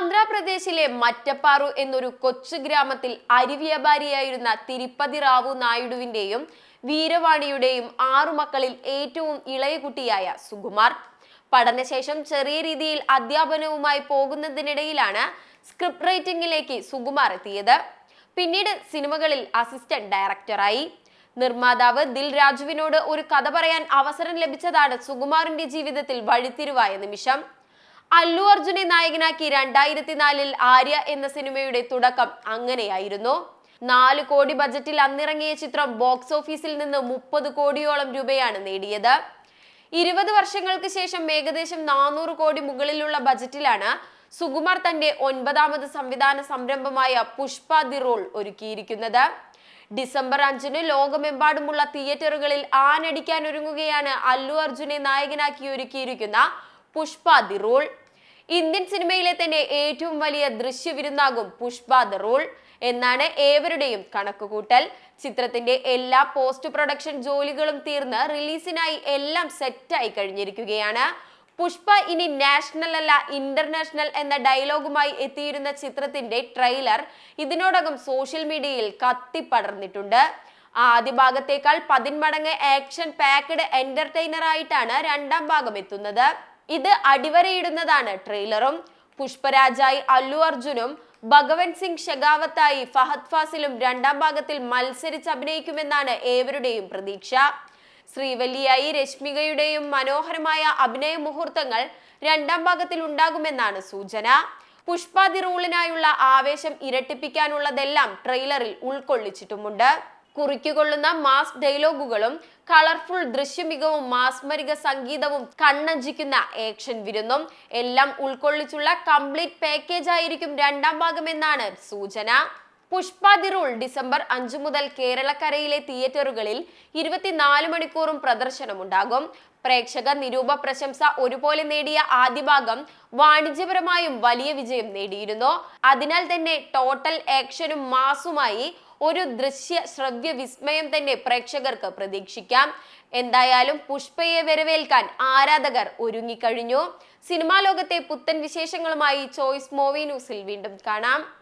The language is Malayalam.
ആന്ധ്രാപ്രദേശിലെ മറ്റപ്പാറു എന്നൊരു കൊച്ചു ഗ്രാമത്തിൽ അരി വ്യാപാരിയായിരുന്ന തിരുപ്പതി റാവു നായിഡുവിന്റെയും വീരവാണിയുടെയും ആറു മക്കളിൽ ഏറ്റവും ഇളയ കുട്ടിയായ സുകുമാർ. പഠനശേഷം ചെറിയ രീതിയിൽ അധ്യാപനവുമായി പോകുന്നതിനിടയിലാണ് സ്ക്രിപ്റ്റ് റൈറ്റിംഗിലേക്ക് സുകുമാർ എത്തിയത്. പിന്നീട് സിനിമകളിൽ അസിസ്റ്റന്റ് ഡയറക്ടറായി. നിർമ്മാതാവ് ദിൽ രാജുവിനോട് ഒരു കഥ പറയാൻ അവസരം ലഭിച്ചതാണ് സുകുമാറിന്റെ ജീവിതത്തിൽ വഴിത്തിരിവായ നിമിഷം. അല്ലു അർജുനെ നായകനാക്കി രണ്ടായിരത്തി നാലിൽ ആര്യ എന്ന സിനിമയുടെ തുടക്കം അങ്ങനെയായിരുന്നു. നാല് കോടി ബജറ്റിൽ അന്നിറങ്ങിയ ചിത്രം ബോക്സ് ഓഫീസിൽ നിന്ന് മുപ്പത് കോടിയോളം രൂപയാണ് നേടിയത്. ഇരുപത് വർഷങ്ങൾക്ക് ശേഷം ഏകദേശം നാനൂറ് കോടി മുകളിലുള്ള ബജറ്റിലാണ് സുകുമാർ തന്റെ ഒൻപതാമത് സംവിധാന സംരംഭമായ പുഷ്പ ദി റോൾ ഒരുക്കിയിരിക്കുന്നത്. ഡിസംബർ അഞ്ചിന് ലോകമെമ്പാടുമുള്ള തിയേറ്ററുകളിൽ ആനടിക്കാൻ ഒരുങ്ങുകയാണ് അല്ലു അർജുനെ നായകനാക്കി ഒരുക്കിയിരിക്കുന്ന പുഷ്പ ദി റോൾ. ഇന്ത്യൻ സിനിമയിലെ തന്നെ ഏറ്റവും വലിയ ദൃശ്യവിരുന്നാകും പുഷ്പ ദ റോൾ എന്നാണ് ഏവരുടെയും കണക്കുകൂട്ടൽ. ചിത്രത്തിന്റെ എല്ലാ പോസ്റ്റ് പ്രൊഡക്ഷൻ ജോലികളും തീർന്ന് റിലീസിനായി എല്ലാം സെറ്റായി കഴിഞ്ഞിരിക്കുകയാണ്. പുഷ്പ ഇനി നാഷണൽ അല്ല ഇന്റർനാഷണൽ എന്ന ഡയലോഗുമായി എത്തിയിരുന്ന ചിത്രത്തിന്റെ ട്രെയിലർ ഇതിനോടകം സോഷ്യൽ മീഡിയയിൽ കത്തിപ്പടർന്നിട്ടുണ്ട്. ആദ്യ ഭാഗത്തേക്കാൾ പതിന്മടങ്ങ് ആക്ഷൻ പാക്ഡ് എന്റർടൈനർ ആയിട്ടാണ് രണ്ടാം ഭാഗം എത്തുന്നത്. ഇത് അടിവരയിടുന്നതാണ്. ട്രെയിലറും പുഷ്പരാജായി അല്ലു അർജുനും ഭഗവൻ സിംഗ് ഷെഗാവത്തായി ഫഹദ് ഫാസിലും രണ്ടാം ഭാഗത്തിൽ മത്സരിച്ച് അഭിനയിക്കുമെന്നാണ് ഏവരുടെയും പ്രതീക്ഷ. ശ്രീവല്ലിയായി രശ്മികയുടെയും മനോഹരമായ അഭിനയ മുഹൂർത്തങ്ങൾ രണ്ടാം ഭാഗത്തിൽ ഉണ്ടാകുമെന്നാണ് സൂചന. പുഷ്പാതി റൂളിനായുള്ള ആവേശം ഇരട്ടിപ്പിക്കാനുള്ളതെല്ലാം ട്രെയിലറിൽ ഉൾക്കൊള്ളിച്ചിട്ടുമുണ്ട്. കുറിക്കുകൊള്ളുന്ന മാസ് ഡയലോഗുകളും കളർഫുൾ ദൃശ്യമികവും മാസ്മരിക സംഗീതവും കണ്ണഞ്ചിക്കുന്ന ആക്ഷൻ വിരുന്നും എല്ലാം ഉൾക്കൊള്ളിച്ചുള്ള കംപ്ലീറ്റ് പാക്കേജ് ആയിരിക്കും രണ്ടാം ഭാഗമെന്നാണ് സൂചന. പുഷ്പ റൂൾ ഡിസംബർ അഞ്ചു മുതൽ കേരളക്കരയിലെ തിയേറ്ററുകളിൽ ഇരുപത്തിനാല് മണിക്കൂറും പ്രദർശനമുണ്ടാകും. പ്രേക്ഷക നിരൂപ പ്രശംസ ഒരുപോലെ നേടിയ ആദ്യ ഭാഗം വാണിജ്യപരമായും വലിയ വിജയം നേടിയിരുന്നു. അതിനാൽ തന്നെ ടോട്ടൽ ആക്ഷനും മാസുമായി ഒരു ദൃശ്യ ശ്രവ്യ വിസ്മയം തന്നെ പ്രേക്ഷകർക്ക് പ്രതീക്ഷിക്കാം. എന്തായാലും പുഷ്പയെ വരവേൽക്കാൻ ആരാധകർ ഒരുങ്ങിക്കഴിഞ്ഞു. സിനിമാ ലോകത്തെ പുത്തൻ വിശേഷങ്ങളുമായി ചോയ്സ് മൂവി ന്യൂസിൽ വീണ്ടും കാണാം.